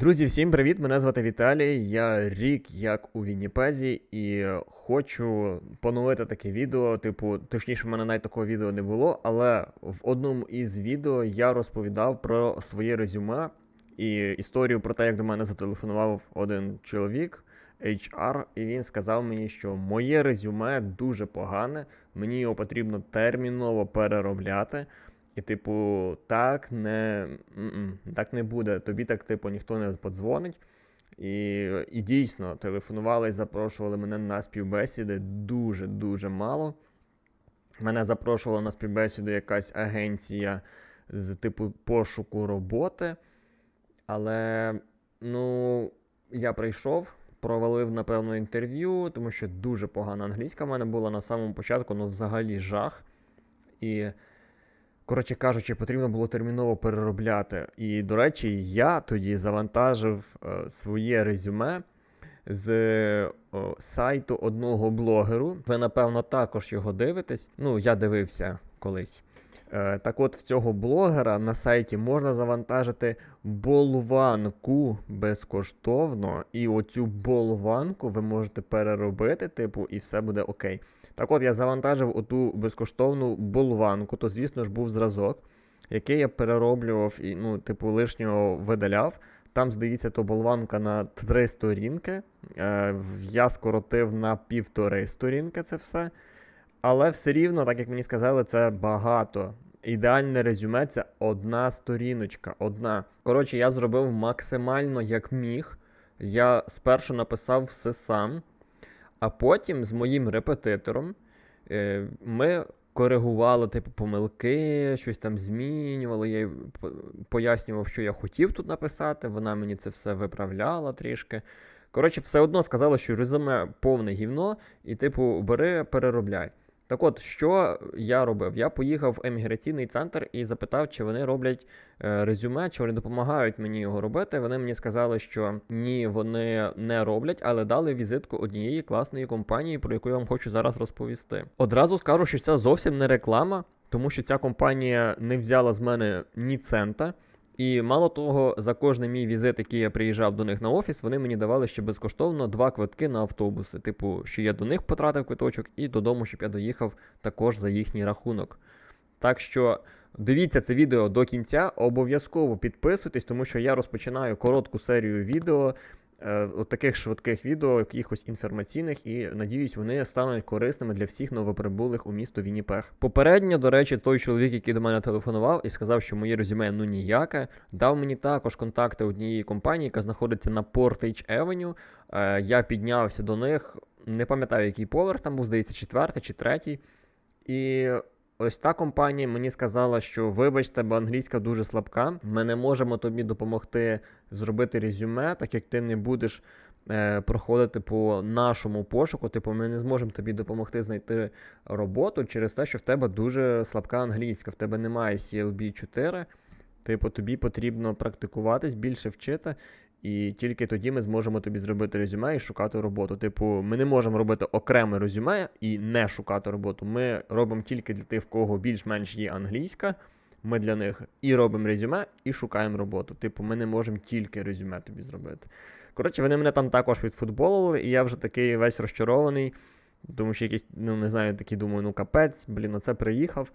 Друзі, всім привіт! Мене звати Віталій. Я рік як у Вінніпезі і хочу поновити таке відео. Типу, точніше, в мене навіть такого відео не було, але в одному із відео я розповідав про своє резюме і історію про те, як до мене зателефонував один чоловік, HR, і він сказав мені, що моє резюме дуже погане, мені його потрібно терміново переробляти. І, типу, так не так не буде. Тобі так, типу, ніхто не подзвонить. І, і дійсно, телефонували і запрошували мене на співбесіди дуже-дуже мало. Мене запрошувала на співбесіду якась агенція з типу пошуку роботи. Але, ну, я прийшов, провалив, напевно, інтерв'ю, тому що дуже погана англійська в мене була на самому початку, ну взагалі жах. І Коротше кажучи, потрібно було терміново переробляти. І, до речі, я тоді завантажив е, своє резюме з е, сайту одного блогеру. Ви, напевно, також його дивитесь. Ну, я дивився колись. Е, так от в цього блогера на сайті можна завантажити болванку безкоштовно, і оцю болванку ви можете переробити, типу, і все буде окей. Так от я завантажив оту безкоштовну болванку, то, звісно ж, був зразок, який я перероблював і, ну, типу, лишнього видаляв. Там, здається, то болванка на три сторінки. Е, Я скоротив на півтори сторінки це все. Але все рівно, так як мені сказали, це багато. Ідеальне резюме це одна сторіночка. Одна. Коротше, я зробив максимально як міг. Я спершу написав все сам. А потім з моїм репетитором е, ми коригували типу помилки, щось там змінювали. Я пояснював, що я хотів тут написати. Вона мені це все виправляла трішки. Коротше, все одно сказала, що резюме повне гівно, і, типу, бери, переробляй. Так от, що я робив? Я поїхав в еміграційний центр і запитав, чи вони роблять е, резюме, чи вони допомагають мені його робити. Вони мені сказали, що ні, вони не роблять, але дали візитку однієї класної компанії, про яку я вам хочу зараз розповісти. Одразу скажу, що це зовсім не реклама, тому що ця компанія не взяла з мене ні цента. І мало того, за кожний мій візит, який я приїжджав до них на офіс, вони мені давали ще безкоштовно два квитки на автобуси. Типу, що я до них потратив квиточок, і додому, щоб я доїхав також за їхній рахунок. Так що дивіться це відео до кінця, обов'язково підписуйтесь, тому що я розпочинаю коротку серію відео от таких швидких відео, якихось інформаційних, і надіюсь, вони стануть корисними для всіх новоприбулих у місто Вінніпех. Попередньо, до речі, той чоловік, який до мене телефонував і сказав, що моє резюме ну ніяке, дав мені також контакти однієї компанії, яка знаходиться на Portage Avenue. Е, я піднявся до них, не пам'ятаю, який поверх там був, здається, четвертий чи третій. І Ось та компанія мені сказала, що вибачте, бо англійська дуже слабка. Ми не можемо тобі допомогти зробити резюме, так як ти не будеш е, проходити по нашому пошуку. Типу, ми не зможемо тобі допомогти знайти роботу через те, що в тебе дуже слабка англійська, в тебе немає CLB 4. Типу, тобі потрібно практикуватись, більше вчити. І тільки тоді ми зможемо тобі зробити резюме і шукати роботу. Типу, ми не можемо робити окреме резюме і не шукати роботу. Ми робимо тільки для тих, в кого більш-менш є англійська. Ми для них і робимо резюме, і шукаємо роботу. Типу, ми не можемо тільки резюме тобі зробити. Коротше, вони мене там також відфутболили, і я вже такий весь розчарований. Тому що якийсь, ну не знаю, такий думаю, ну капець, блін, оце приїхав.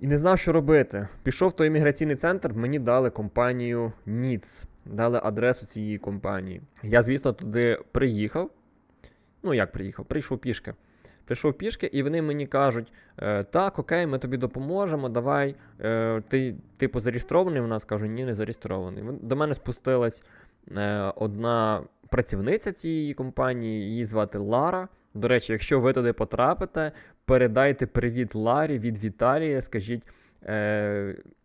І не знав, що робити. Пішов в той імміграційний центр, мені дали компанію NITS дали адресу цієї компанії. Я, звісно, туди приїхав. Ну, як приїхав? Прийшов пішки. Прийшов пішки, і вони мені кажуть: «Е, так, окей, ми тобі допоможемо, давай. Е, ти, типу, зареєстрований? Вона скаже, ні, не зареєстрований. До мене спустилась е, одна працівниця цієї компанії, її звати Лара. До речі, якщо ви туди потрапите, передайте привіт Ларі від Віталія, скажіть.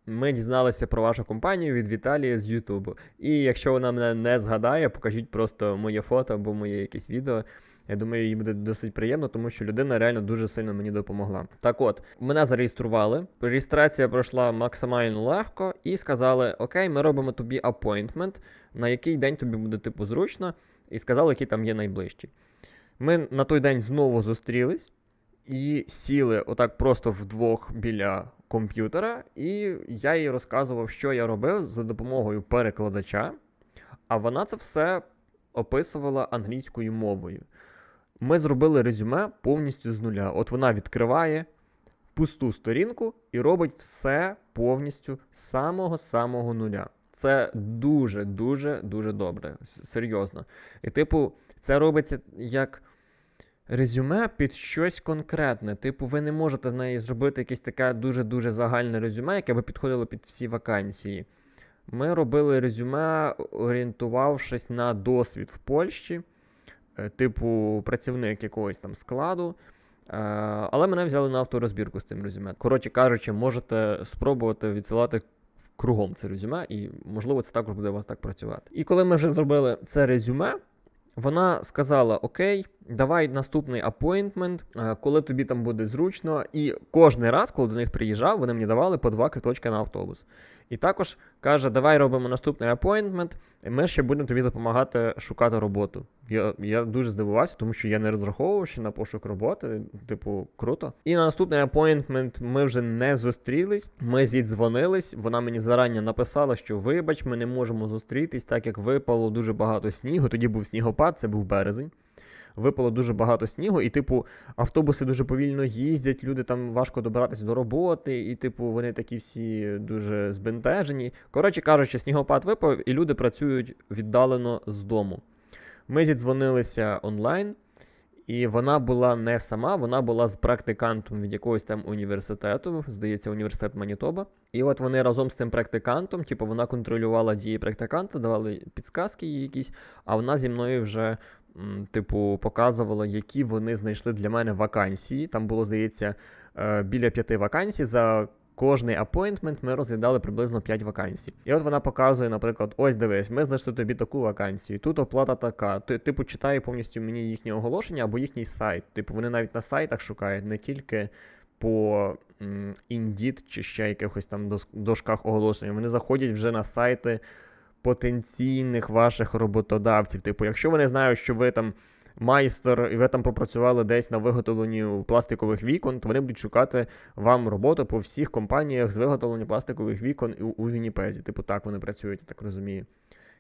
Ми дізналися про вашу компанію від Віталії з Ютубу. І якщо вона мене не згадає, покажіть просто моє фото або моє якесь відео. Я думаю, їй буде досить приємно, тому що людина реально дуже сильно мені допомогла. Так от, мене зареєстрували. Реєстрація пройшла максимально легко, і сказали: Окей, ми робимо тобі апойнтмент, на який день тобі буде типу зручно, і сказали, який там є найближчий. Ми на той день знову зустрілись і сіли отак просто вдвох біля комп'ютера, і я їй розказував, що я робив за допомогою перекладача. а вона це все описувала англійською мовою. Ми зробили резюме повністю з нуля. От вона відкриває пусту сторінку і робить все повністю з самого-самого нуля. Це дуже, дуже, дуже добре. Серйозно. І, типу, це робиться як резюме під щось конкретне. Типу, ви не можете в неї зробити якесь таке дуже-дуже загальне резюме, яке би підходило під всі вакансії. Ми робили резюме, орієнтувавшись на досвід в Польщі, е, типу працівник якогось там складу. Е, Але мене взяли на авторозбірку з цим резюме. Коротше кажучи, можете спробувати відсилати кругом це резюме, і можливо це також буде у вас так працювати. І коли ми вже зробили це резюме, вона сказала: Окей, давай наступний апойнтмент, коли тобі там буде зручно. І кожний раз, коли до них приїжджав, вони мені давали по два квиточки на автобус. І також каже: Давай робимо наступний апойнтмент, ми ще будемо тобі допомагати шукати роботу. Я, я дуже здивувався, тому що я не розраховував ще на пошук роботи. Типу, круто. І на наступний апойнтмент ми вже не зустрілись. Ми зідзвонились. Вона мені зарані написала, що вибач, ми не можемо зустрітись, так як випало дуже багато снігу. Тоді був снігопад, це був березень. Випало дуже багато снігу, і, типу, автобуси дуже повільно їздять, люди там важко добиратися до роботи, і, типу, вони такі всі дуже збентежені. Коротше кажучи, снігопад випав, і люди працюють віддалено з дому. Ми зідзвонилися онлайн, і вона була не сама, вона була з практикантом від якогось там університету, здається, університет Манітоба. І от вони разом з цим практикантом, типу, вона контролювала дії практиканта, давали підсказки їй якісь, а вона зі мною вже типу, показувала, які вони знайшли для мене вакансії. Там було, здається, е, біля п'яти вакансій. За кожний апойнтмент ми розглядали приблизно 5 вакансій. І от вона показує, наприклад, ось дивись, ми знайшли тобі таку вакансію, тут оплата така. Ти, типу, читає повністю мені їхнє оголошення або їхній сайт. Типу, вони навіть на сайтах шукають, не тільки по Indeed чи ще якихось там дошках оголошень. Вони заходять вже на сайти потенційних ваших роботодавців. Типу, якщо вони знають, що ви там майстер, і ви там попрацювали десь на виготовленні пластикових вікон, то вони будуть шукати вам роботу по всіх компаніях з виготовлення пластикових вікон у, у Вінніпезі. Типу, так вони працюють, я так розумію.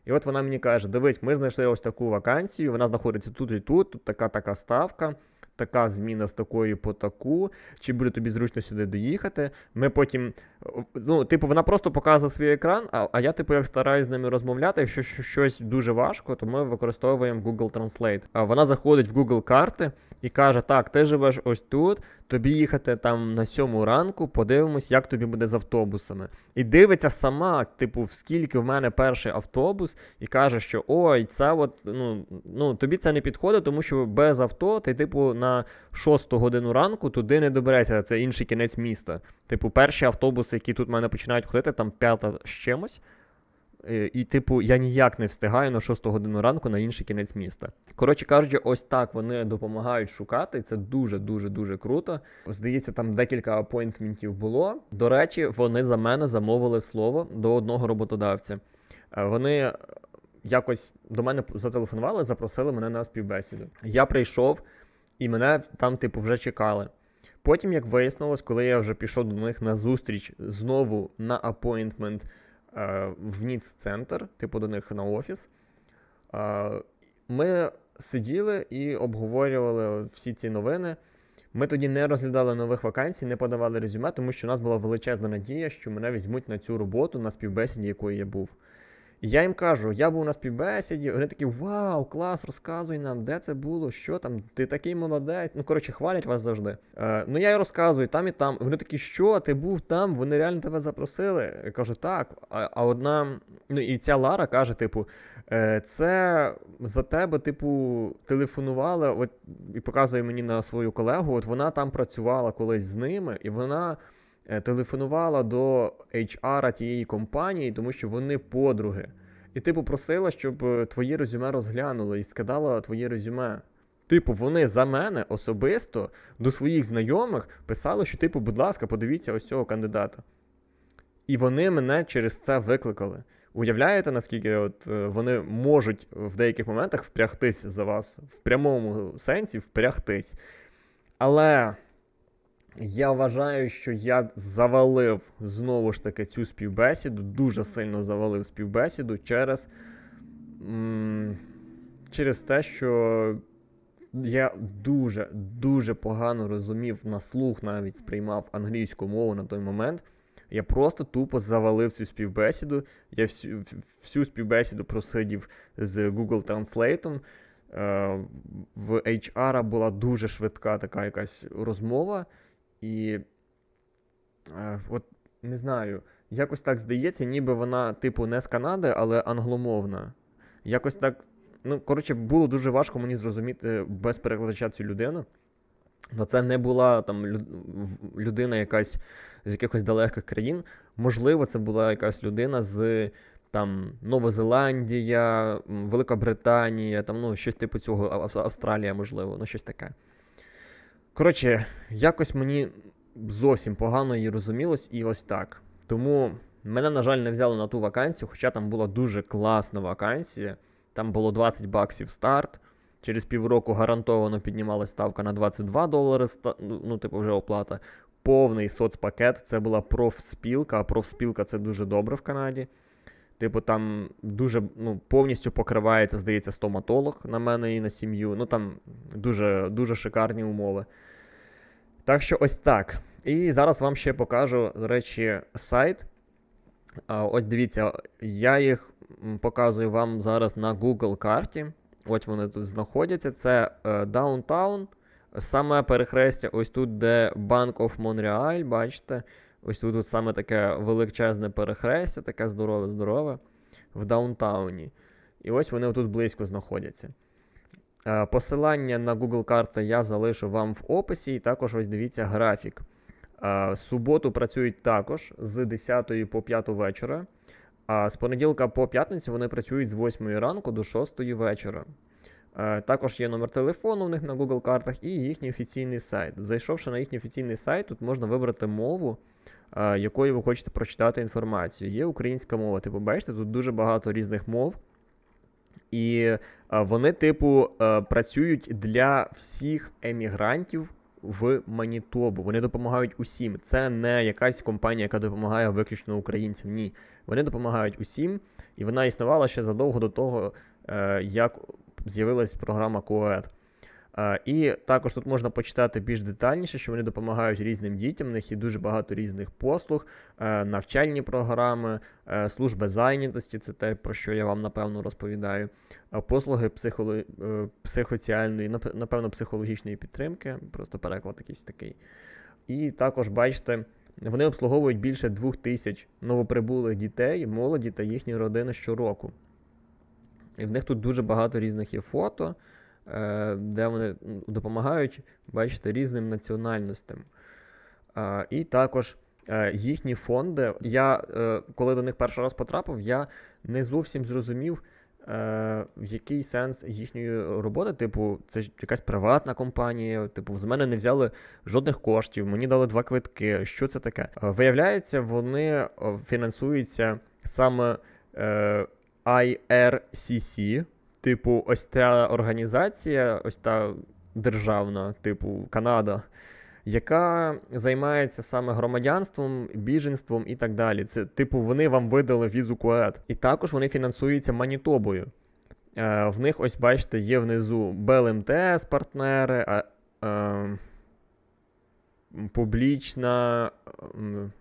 І от вона мені каже: дивись, ми знайшли ось таку вакансію, вона знаходиться тут і тут, тут така така ставка, така зміна з такої по таку. Чи буде тобі зручно сюди доїхати? Ми потім. Ну, типу, вона просто показує свій екран, а, а я, типу, як стараюсь з ними розмовляти. Якщо щось дуже важко, то ми використовуємо Google Translate. Вона заходить в Google карти і каже: Так, ти живеш ось тут, тобі їхати там на сьому ранку, подивимось, як тобі буде з автобусами. І дивиться сама, типу, в скільки в мене перший автобус, і каже, що ой, це от, ну, ну тобі це не підходить, тому що без авто ти, типу, на 6 годину ранку туди не доберешся. Це інший кінець міста. Типу, перші автобуси, які тут в мене починають ходити, там п'ята з чимось. Е, І, типу, я ніяк не встигаю на 6 годину ранку на інший кінець міста. Коротше кажучи, ось так вони допомагають шукати. Це дуже дуже дуже круто. Здається, там декілька апойнтментів було. До речі, вони за мене замовили слово до одного роботодавця. Е, Вони е, якось до мене зателефонували, запросили мене на співбесіду. Я прийшов, і мене там, типу, вже чекали. Потім, як вияснилось, коли я вже пішов до них на зустріч знову на апойнтмент в НІЦ-центр, типу до них на офіс, е, ми сиділи і обговорювали всі ці новини. Ми тоді не розглядали нових вакансій, не подавали резюме, тому що у нас була величезна надія, що мене візьмуть на цю роботу на співбесіді, якої я був. Я їм кажу, я був на співбесіді, вони такі, вау, клас, розказуй нам, де це було, що там, ти такий молодець. Ну, коротше, хвалять вас завжди. Е, ну я й розказую, там і там. Вони такі, що, ти був там, вони реально тебе запросили. Я кажу, так. А, а одна, ну і ця Лара каже, типу, е, це за тебе, типу, телефонували, от і показує мені на свою колегу, от вона там працювала колись з ними, і вона телефонувала до HR тієї компанії, тому що вони подруги. І типу просила, щоб е, твоє резюме розглянули і скидала твоє резюме. Типу, вони за мене особисто до своїх знайомих писали, що, типу, будь ласка, подивіться ось цього кандидата. І вони мене через це викликали. Уявляєте, наскільки от е, вони можуть в деяких моментах впрягтись за вас, в прямому сенсі впрягтись. Але я вважаю, що я завалив знову ж таки цю співбесіду, дуже сильно завалив співбесіду через м, через те, що я дуже, дуже погано розумів на слух, навіть сприймав англійську мову на той момент. Я просто тупо завалив цю співбесіду. Я всю, всю співбесіду просидів з Google Translate. Е, В HR була дуже швидка така якась розмова. І е, от не знаю, якось так здається, ніби вона, типу, не з Канади, але англомовна. Якось так. Ну, коротше, було дуже важко мені зрозуміти без перекладача цю людину. Но це не була там людина якась з якихось далеких країн. Можливо, це була якась людина з там Нова Зеландія, Велика Британія, там, ну, щось типу цього, Австралія, можливо, ну щось таке. Коротше, якось мені зовсім погано її розумілось, і ось так. Тому мене, на жаль, не взяли на ту вакансію, хоча там була дуже класна вакансія. Там було 20 баксів старт. Через півроку гарантовано піднімалась ставка на 22 долари, ну, типу, вже оплата. Повний соцпакет. Це була профспілка, а профспілка це дуже добре в Канаді. Типу, там дуже ну, повністю покривається, здається, стоматолог на мене і на сім'ю. Ну там дуже, дуже шикарні умови. Так що ось так. І зараз вам ще покажу, до речі, сайт. Ось дивіться, я їх показую вам зараз на Google карті. Ось вони тут знаходяться. Це е, Даунтаун. Саме перехрестя, ось тут, де Bank of Montreal, бачите. Ось тут, от саме таке величезне перехрестя, таке здорове-здорове, в даунтауні. І ось вони тут близько знаходяться. Е, Посилання на Google карти я залишу вам в описі, і також ось дивіться графік. Е, Суботу працюють також з 10 по 5 вечора. А з понеділка по п'ятницю вони працюють з 8 ранку до 6 вечора. Е, Також є номер телефону у них на Google картах і їхній офіційний сайт. Зайшовши на їхній офіційний сайт, тут можна вибрати мову, якою ви хочете прочитати інформацію. Є українська мова. Типу, бачите, тут дуже багато різних мов. І е, вони, типу, е, працюють для всіх емігрантів в Манітобу. Вони допомагають усім. Це не якась компанія, яка допомагає виключно українцям. Ні. Вони допомагають усім, і вона існувала ще задовго до того, е, як з'явилась програма КОЕД. І також тут можна почитати більш детальніше, що вони допомагають різним дітям. В них є дуже багато різних послуг, е, навчальні програми, е, служби зайнятості це те, про що я вам напевно розповідаю. Послуги психоло... е, психоціальної, напевно, психологічної підтримки, просто переклад якийсь такий. І також бачите, вони обслуговують більше двох тисяч новоприбулих дітей, молоді та їхні родини щороку. І в них тут дуже багато різних є фото, де вони допомагають, бачите, різним національностям. І також е, їхні фонди. Я, е, коли до них перший раз потрапив, я не зовсім зрозумів, е, в який сенс їхньої роботи. Типу, це ж якась приватна компанія, типу, з мене не взяли жодних коштів, мені дали два квитки. Що це таке? Е, Виявляється, вони е, фінансуються саме е, IRCC, типу, ось та організація, ось та державна, типу Канада, яка займається саме громадянством, біженством і так далі. Це, типу, вони вам видали візу КУЕД. І також вони фінансуються Манітобою. Е, в них, ось бачите, є внизу БЛМТС партнери, а, е, публічна м,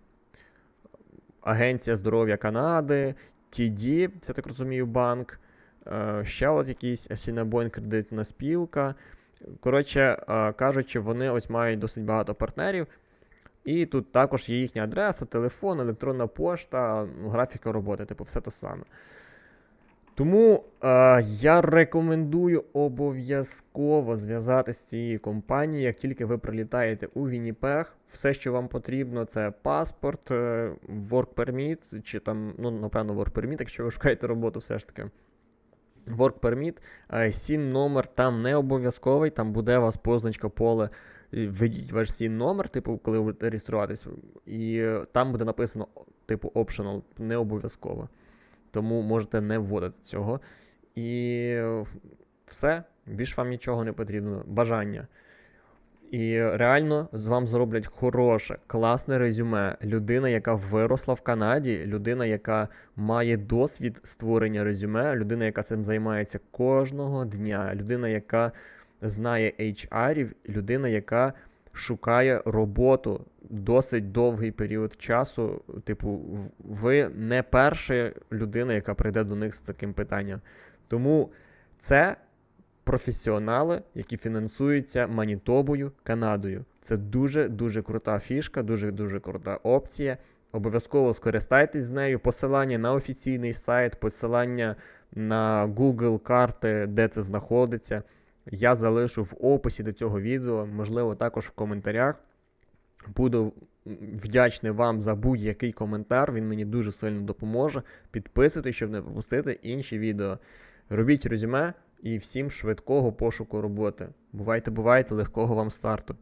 Агенція здоров'я Канади, TD, це так розумію, банк, е, ще от якийсь Сінабойн кредитна спілка. Коротше е, кажучи, вони ось мають досить багато партнерів. І тут також є їхня адреса, телефон, електронна пошта, ну, графіка роботи, типу, все те саме. Тому е, я рекомендую обов'язково зв'язатися з цією компанією, як тільки ви прилітаєте у Вінніпег. Все, що вам потрібно, це паспорт, е, work permit, чи там, ну, напевно, work permit, якщо ви шукаєте роботу, все ж таки. Work permit, е, сін номер там не обов'язковий, там буде у вас позначка поле. Введіть ваш сін номер, типу, коли ви будете реєструватись, і там буде написано, типу, optional, не обов'язково. Тому можете не вводити цього. І е, все, більш вам нічого не потрібно. Бажання. І реально з вам зроблять хороше, класне резюме. Людина, яка виросла в Канаді, людина, яка має досвід створення резюме, людина, яка цим займається кожного дня, людина, яка знає HR-ів, людина, яка шукає роботу досить довгий період часу. Типу, ви не перша людина, яка прийде до них з таким питанням. Тому це професіонали, які фінансуються Манітобою, Канадою. Це дуже-дуже крута фішка, дуже-дуже крута опція. Обов'язково скористайтесь з нею. Посилання на офіційний сайт, посилання на Google карти, де це знаходиться. Я залишу в описі до цього відео, можливо, також в коментарях. Буду вдячний вам за будь-який коментар. Він мені дуже сильно допоможе. Підписуйтесь, щоб не пропустити інші відео. Робіть резюме і всім швидкого пошуку роботи. Бувайте, бувайте, легкого вам старту.